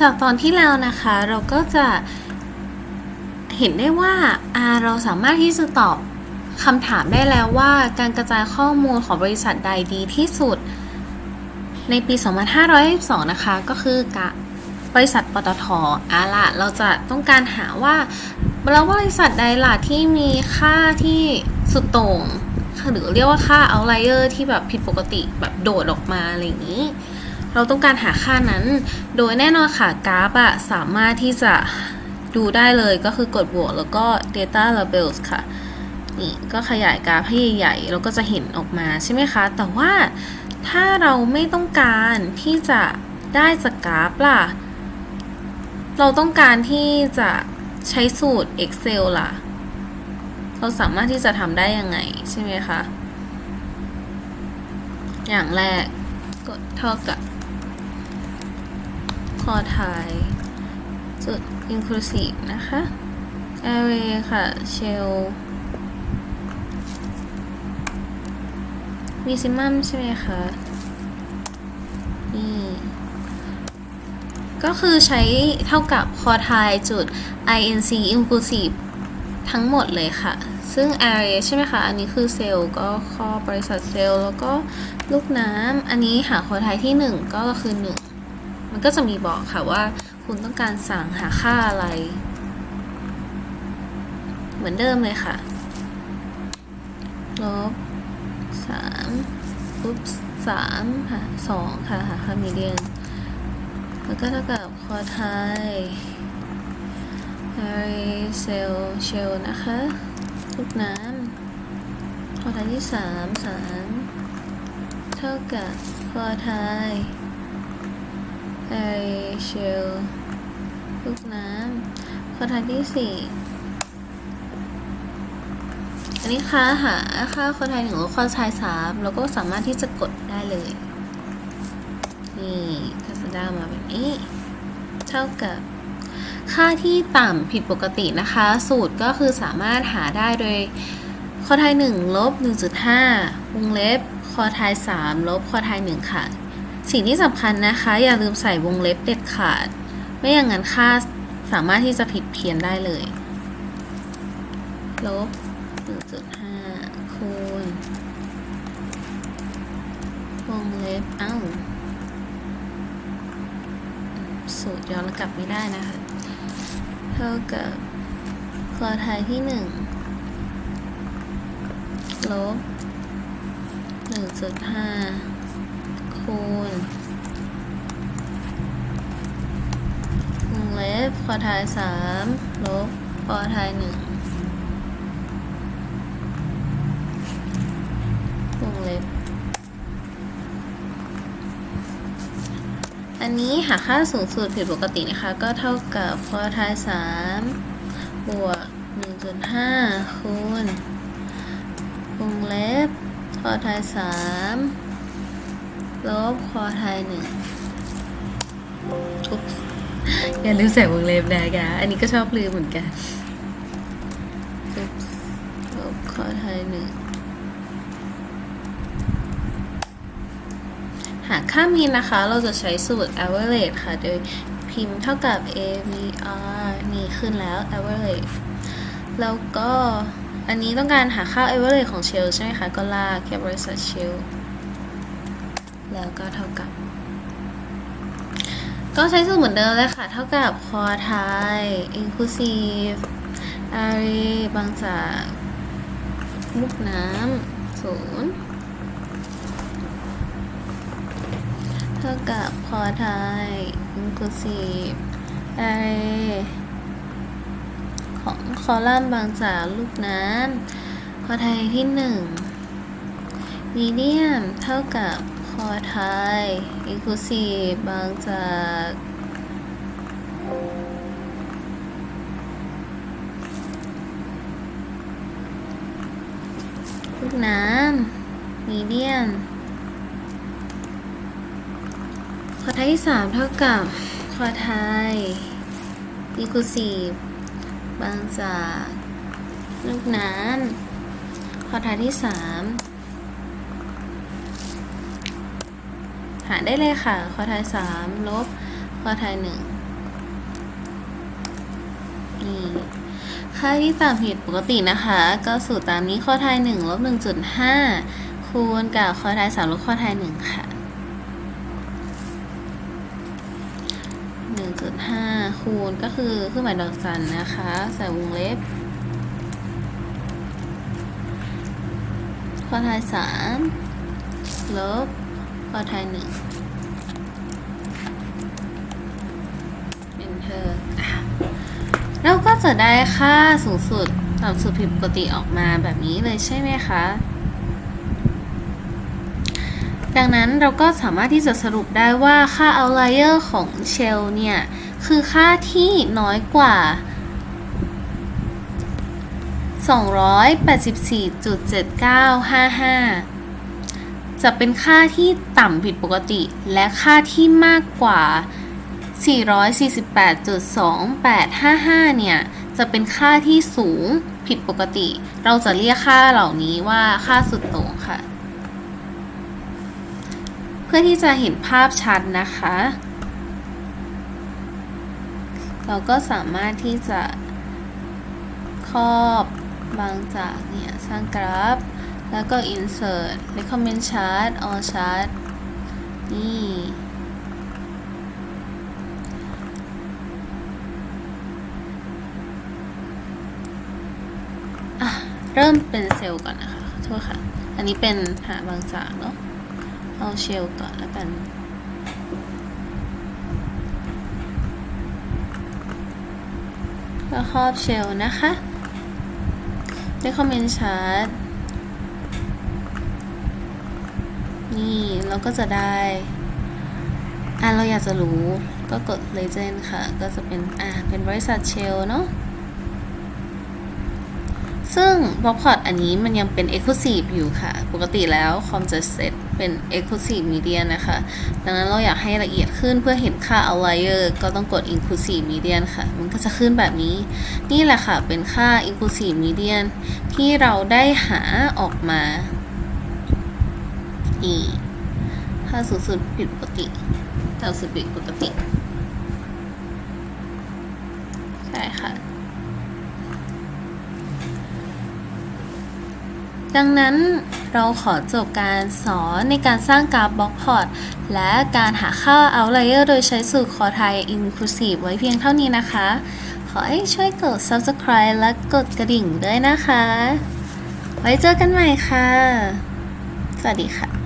จากตอนที่แล้วนะคะเราก็จะเห็นได้ว่าเราสามารถที่จะตอบคำถามได้แล้วว่าการกระจายข้อมูลของบริษัทใดดีที่สุด ในปี 2522นะคะ ก็คือกะบริษัทปตทอาละเราจะต้องการหาว่าแล้วบริษัทใดล่ะที่มีค่าที่สุดโต่งหรือเรียกว่าค่า outlier ที่แบบผิดปกติแบบโดดออกมาอะไรอย่างนี้ เราต้องการหาค่านั้น โดยแน่นอนค่ะกราฟอะสามารถที่จะดูได้เลยก็คือกดบวกแล้วก็ data labels ค่ะนี่ก็ขยายกราฟให้ใหญ่ๆแล้วก็จะเห็นออกมาใช่ไหมคะ แต่ว่าถ้าเราไม่ต้องการที่จะได้จากกราฟล่ะ เราต้องการที่จะใช้สูตร Excel ล่ะ เราสามารถที่จะทำได้ยังไงใช่ไหมคะ อย่างแรกกดเท่ากับ อไทยจุด inclusive นะคะ array ค่ะ shell maximum ใช่ไหมคะ นี่ ก็คือใช้เท่ากับคอไทยจุด inc inclusive ทั้งหมดเลยค่ะ ซึ่ง array ใช่ไหมคะ อันนี้คือเซลล์ก็ข้อบริษัทเซลล์แล้วก็ลูกน้ำ อันนี้หาคอไทยที่ 1 ก็คือ 1 มันก็จะมีบอกค่ะว่า คุณต้องการสั่งหาค่าอะไร เหมือนเดิมเลยค่ะลบสามปุ๊บสามหาสองค่ะหาค่ามีเดียนแล้วก็เท่ากับคอไทย array cell shell นะคะลูกน้ำคอไทยที่สามสามเท่ากับคอไทย array shell ลูกน้ำคอไทยที่สี่อันนี้ค่าหาค่าคอไทยหนึ่งล้วคอไทยสามแล้วก็สามารถที่จะกดได้เลย นี่ก็จะได้มาแบบนี้ เท่ากับค่าที่ต่ำผิดปกตินะคะ สูตรก็คือสามารถหาได้โดยคอไทย1ลบ1.5วงเล็บคอไทย3ลบคอไทย1ค่ะ สิ่งที่สำคัญนะคะ อย่าลืมใส่วงเล็บเด็ดขาด ไม่อย่างนั้นค่าสามารถที่จะผิดเพี้ยนได้เลยลบ1.5คูณวงเล็บเอ้า สูตรย้อนกลับไม่ได้นะคะ เท่ากับคอไทยที่หนึ่งลบหนึ่งจุดห้า คูณวงเล็บคอไทยสามลบคอไทยหนึ่งวงเล็บ อันนี้หาค่าสูงสุดผิดปกตินะคะ ก็เท่ากับคอไทย3บวก1.5คูณวงเล็บคอไทย3 ลบคอไทย1อุ๊บอย่าลืมใส่วงเล็บนะคะอันนี้ก็ชอบลืมเหมือนกันลบคอไทย1หาค่ามีนนะคะ เราจะใช้สูตร average ค่ะ โดยพิมพ์เท่ากับ avr นี่ขึ้นแล้ว average แล้วก็อันนี้ต้องการหาค่า average ของ shell ใช่ไหมคะ ก็ลากแค่บริษัท shell แล้วก็เท่ากับ ก็ใช้สูตรเหมือนเดิมเลยค่ะ เท่ากับคอไทย inclusive array บางจากลูกน้ำศูนย์เท่ากับคอไทย inclusive array ของคอลัมน์บางจากลูกน้ำคอไทยที่หนึ่ง medium เท่ากับ คอไทย inclusive บางจากลูกน้ำ medium คอไทยที่สามเท่ากับคอไทย inclusive บางจากลูกน้ำคอไทยที่สาม หาได้เลยค่ะข้อทายสามลบข้อทายหนึ่งนี่ค่าที่ตามผิดปกตินะคะ ก็สูตรตามนี้ข้อทายหนึ่งลบหนึ่งจุดห้าคูณกับข้อทายสามลบข้อทายหนึ่งค่ะหนึ่งจุดห้าคูณก็คือเครื่องหมายดอกสันนะคะ ใส่วงเล็บ ข้อทายสามลบ ข้อไทย1 enter อะเราก็จะได้ค่าสูงสุดต่ำสุดผิดปกติออกมาแบบนี้เลยใช่ไหมคะ ดังนั้นเราก็สามารถที่จะสรุปได้ว่าค่า outlier ของ shell เนี่ย คือค่าที่น้อยกว่า 284.7955 จะเป็นค่าที่ต่ำผิดปกติ และค่าที่มากกว่า 448.2855 เนี่ย จะเป็นค่าที่สูงผิดปกติ เราจะเรียกค่าเหล่านี้ว่าค่าสุดโต่งค่ะ เพื่อที่จะเห็นภาพชัดนะคะ เราก็สามารถที่จะครอบบางจากเนี่ย สร้างกราฟ แล้วก็ insert recommend chart all chart นี่ะเริ่มเป็นเซลล์ก่อนนะคะ โทษค่ะ อันนี้เป็นหาบางจากเนาะ เอาเชลก่อนแล้วกันก็ครอบเชลนะคะ recommend chart นี่เราก็จะได้ อะเราอยากจะรู้ก็กด legend ค่ะ ก็จะเป็น อะเป็นบริษัทเชลเนาะซึ่งบล็อกพอร์ตอันนี้มันยังเป็น Exclusive อยู่ค่ะ ปกติแล้วคอมจะเซตเป็น Exclusive Media นะคะ ดังนั้นเราอยากให้ละเอียดขึ้นเพื่อเห็นค่า Outlier ก็ต้องกด Inclusive Median ค่ะ มันก็จะขึ้นแบบนี้ นี่แหละค่ะ เป็นค่า Inclusive Median ที่เราได้หาออกมา นี่ค่าสูงสุดผิดปกติต่ำสุดผิดปกติ ใช่ค่ะ ดังนั้นเราขอจบการสอนในการสร้างกราฟบล็อกพอร์ตและการหาค่า outlier โดยใช้สูตรคอไทย inclusive ไว้เพียงเท่านี้นะคะ ขอให้ช่วยกด subscribe และกดกระดิ่งด้วยนะคะ ไว้เจอกันใหม่ค่ะ สวัสดีค่ะ